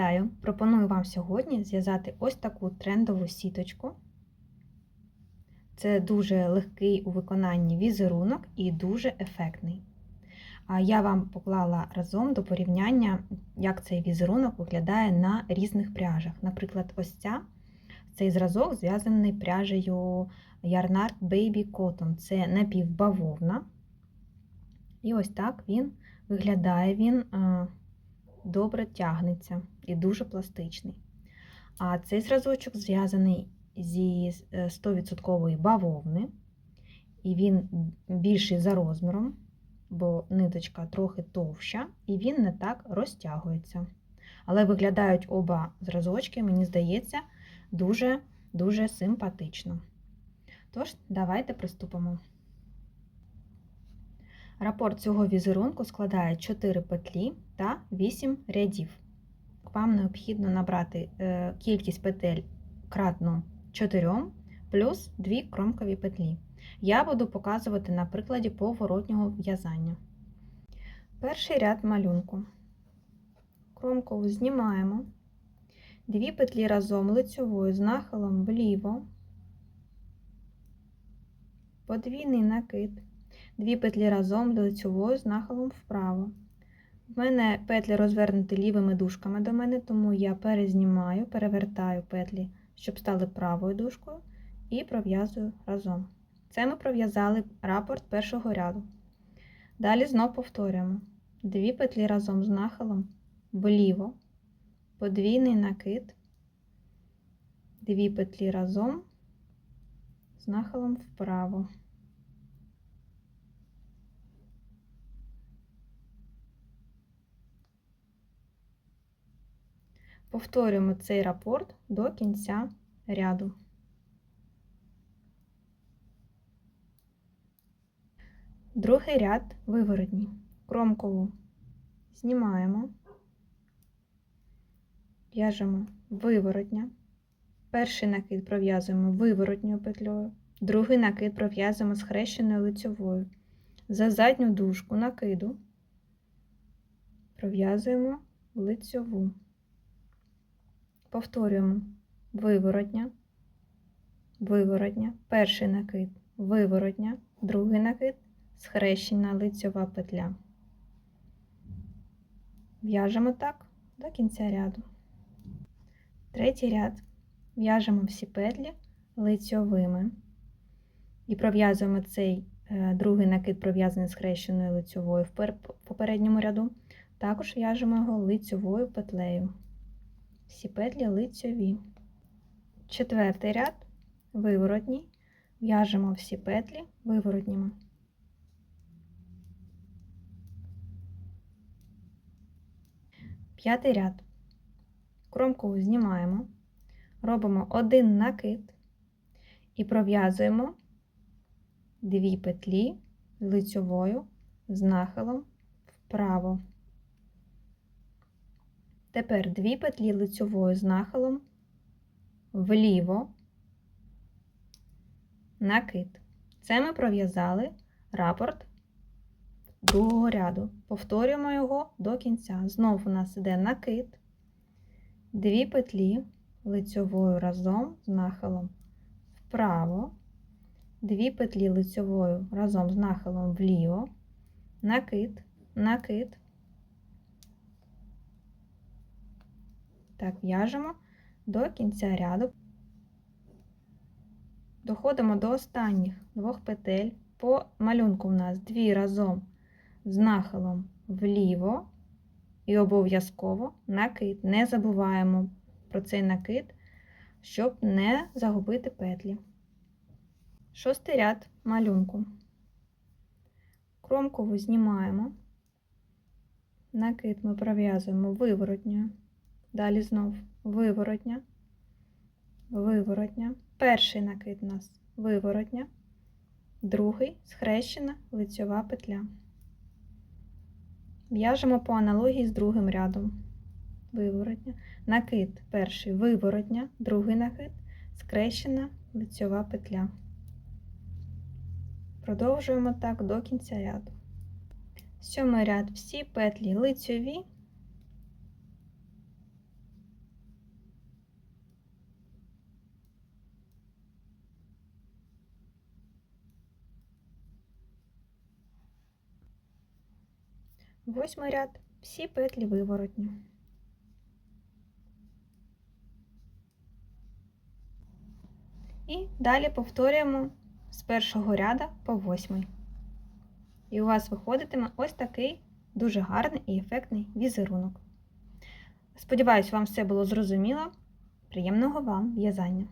Вітаю! Пропоную вам сьогодні зв'язати ось таку трендову сіточку. Це дуже легкий у виконанні візерунок і дуже ефектний. Я вам поклала разом до порівняння, як цей візерунок виглядає на різних пряжах. Наприклад, ось ця, цей зразок зв'язаний пряжею Yarnart Baby Cotton. Це напівбавовна. І ось так він виглядає він. Е, добре тягнеться і дуже пластичний. А цей зразочок зв'язаний зі 100% бавовни, і він більший за розміром, бо ниточка трохи товща, і він не так розтягується. Але виглядають оба зразочки, мені здається, дуже-дуже симпатично. Тож, давайте приступимо. Рапорт цього візерунку складає 4 петлі та 8 рядів. Вам необхідно набрати е, кількість петель кратно 4 плюс 2 кромкові петлі. Я буду показувати на прикладі поворотнього в'язання. Перший ряд малюнку. Кромкову знімаємо, 2 петлі разом лицьовою з нахилом вліво, подвійний накид. Дві петлі разом лицьовою з нахилом вправо. В мене петлі розвернуті лівими дужками до мене, тому я перезнімаю, перевертаю петлі, щоб стали правою дужкою, і пров'язую разом. Це ми пров'язали рапорт першого ряду. Далі знов повторюємо: дві петлі разом з нахилом вліво, подвійний накид, дві петлі разом з нахилом вправо. Повторюємо цей рапорт до кінця ряду. Другий ряд виворотній. Кромкову знімаємо, в'яжемо виворотня. Перший накид пров'язуємо виворотньою петлею, другий накид пров'язуємо схрещеною лицьовою. За задню дужку накиду пров'язуємо лицьову. Повторюємо. Виворотня, виворотня, перший накид, виворотня, другий накид, схрещена лицьова петля. В'яжемо так до кінця ряду. Третій ряд. В'яжемо всі петлі лицьовими. І пров'язуємо цей е, другий накид, пров'язаний схрещеною лицьовою в попередньому ряду. Також в'яжемо його лицьовою петлею всі петлі лицьові. Четвертий ряд виворотній, в'яжемо всі петлі виворотніми. П'ятий ряд. Кромкову знімаємо, робимо один накид і пров'язуємо дві петлі лицьовою з нахилом вправо. Тепер дві петлі лицьовою з нахилом вліво, накид. Це ми пров'язали рапорт другого ряду. Повторюємо його до кінця. Знову у нас іде накид, дві петлі лицьовою разом з нахилом вправо, дві петлі лицьовою разом з нахилом вліво, накид, накид. Так, в'яжемо до кінця ряду. Доходимо до останніх двох петель. По малюнку у нас дві разом з нахилом вліво і обов'язково накид. Не забуваємо про цей накид, щоб не загубити петлі. Шостий ряд малюнку. Кромкову знімаємо, накид ми пров'язуємо виворотньою. Далі знов виворотня, виворотня. Перший накид у нас виворотня, другий схрещена лицьова петля. В'яжемо по аналогії з другим рядом. Виворотня. Накид перший виворотня, другий накид, скрещена лицьова петля. Продовжуємо так до кінця ряду. Сьомий ряд всі петлі лицьові восьмий ряд, всі петлі виворотньо. І далі повторюємо з першого ряда по восьмий. І у вас виходитиме ось такий дуже гарний і ефектний візерунок. Сподіваюсь, вам все було зрозуміло. Приємного вам в'язання!